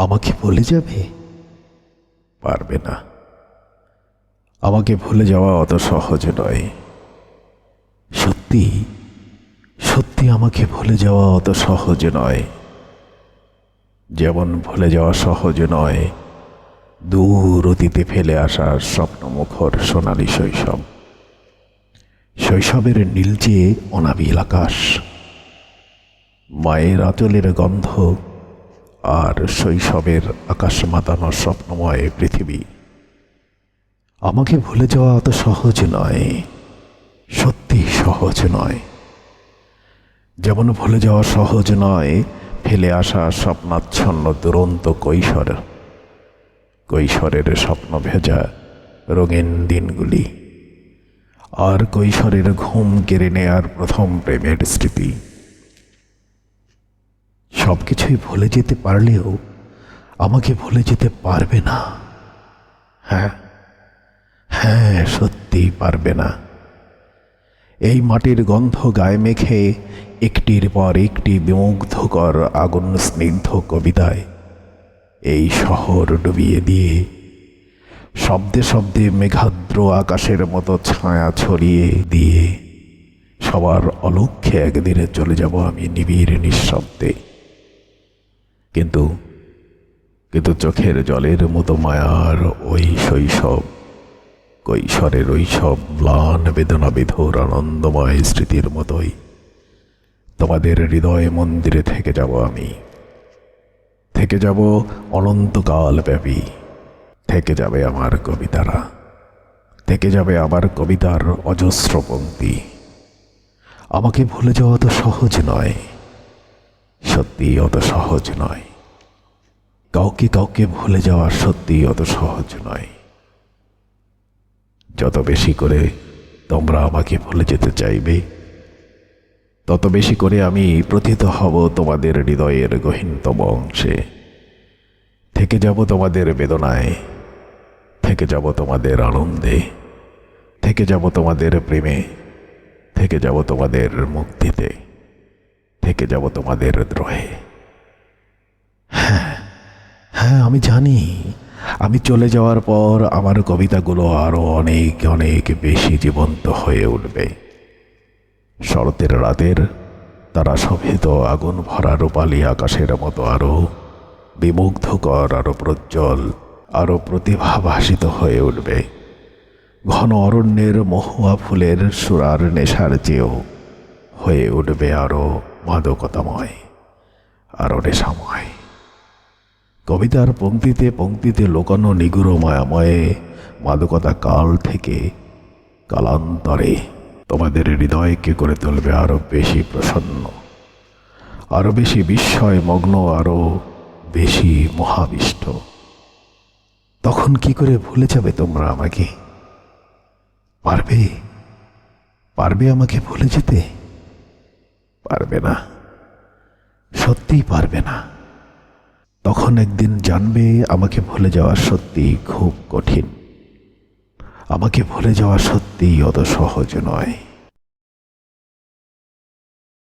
আমাকে ভুলে যাবে? পারবে না। আমাকে ভুলে যাওয়া অত সহজ নয়। সত্যি? সত্যি আমাকে ভুলে যাওয়া অত সহজ নয়। যেমন ভুলে যাওয়া সহজ নয় দূর অতীতে ফেলে আসা স্বপ্নমুখর সোনালি শৈশব। শৈশবের নীলচে অনাবিল আকাশ মায়ের আঁচলের গন্ধ আর শৈশবের আকাশ মাতানো স্বপ্নময় পৃথিবী। আমাকে ভুলে যাওয়া অত সহজ নয়, সত্যি সহজ নয়। যেমন ভুলে যাওয়া সহজ নয়, ফেলে আসা স্বপ্নাচ্ছন্ন দুরন্ত কৈশোর। কৈশোরের স্বপ্ন ভেজা রঙিন দিনগুলি। আর কৈশোরের ঘুম কেড়ে নেয়ার প্রথম প্রেমের স্মৃতি। সব কিছুই ভুলে যেতে পারলেও আমাকে ভুলে যেতে পারবে না। হ্যাঁ হ্যাঁ সত্যি পারবে না। এই মাটির গন্ধ গায়ে মেখে একটির পর একটি বিমুগ্ধকর আগুন স্নিগ্ধ কবিতায় এই শহর ডুবিয়ে দিয়ে শব্দে শব্দে মেঘাদ্র আকাশের মতো ছায়া ছড়িয়ে দিয়ে সবার অলক্ষ্যে একদিনে চলে যাব আমি নিবিড় নিঃশব্দে। কিন্তু কিন্তু চোখের জলের মতো মায়ার ওই শৈশব, কৈশোরের ওই সব ম্লান বেদনা বিধুর আনন্দময় স্মৃতির মতোই তোমাদের হৃদয় মন্দিরে থেকে যাব আমি। থেকে যাব অনন্তকাল ব্যাপী। থেকে যাবে আমার কবিতারা। থেকে যাবে আমার কবিতার অজস্র পঙ্ক্তি। আমাকে ভুলে যাওয়া তো সহজ নয়। সত্যি অত সহজ নয়। কাউকে কাউকে ভুলে যাওয়া সত্যি অত সহজ নয়। যত বেশি করে তোমরা আমাকে ভুলে যেতে চাইবে, তত বেশি করে আমি প্রথিত হব তোমাদের হৃদয়ের গহীনতম অংশে। থেকে যাব তোমাদের বেদনায়, থেকে যাব তোমাদের আনন্দে, থেকে যাব তোমাদের প্রেমে, থেকে যাব তোমাদের মুক্তিতে। থেকে যাব তোমাদের দ্রোহে। হ্যাঁ হ্যাঁ আমি জানি। আমি চলে যাওয়ার পর আমার কবিতাগুলো আরও অনেক অনেক বেশি জীবন্ত হয়ে উঠবে। শরতের রাতের, তারা শোভিত আগুন ভরা রূপালি আকাশের মতো আরও বিমুগ্ধকর, আরও প্রজ্জ্বল, আরও প্রতিভাভাসিত হয়ে উঠবে। ঘন অরণ্যের মহুয়া ফুলের সুরার নেশার চেয়েও হয়ে উঠবে আরও মাদকতাময় আরও নেশাময় কবিতার পঙ্ক্তিতে পঙ্ক্তিতে লোকানো নিগুড় মায়াময়ে মাদকতা কাল থেকে কালান্তরে তোমাদের হৃদয়কে করে তুলবে আরও বেশি প্রসন্ন, আরও বেশি বিস্ময়, মগ্ন, আরও বেশি মহাবিষ্ট। তখন কি করে ভুলে যাবে তোমরা আমাকে? পারবে? পারবে আমাকে ভুলে যেতে? পারবে না। সত্যিই পারবে না। তখন একদিন জানবে, আমাকে ভুলে যাওয়া সত্যি খুব কঠিন। আমাকে ভুলে যাওয়া সত্যিই অত সহজ নয়।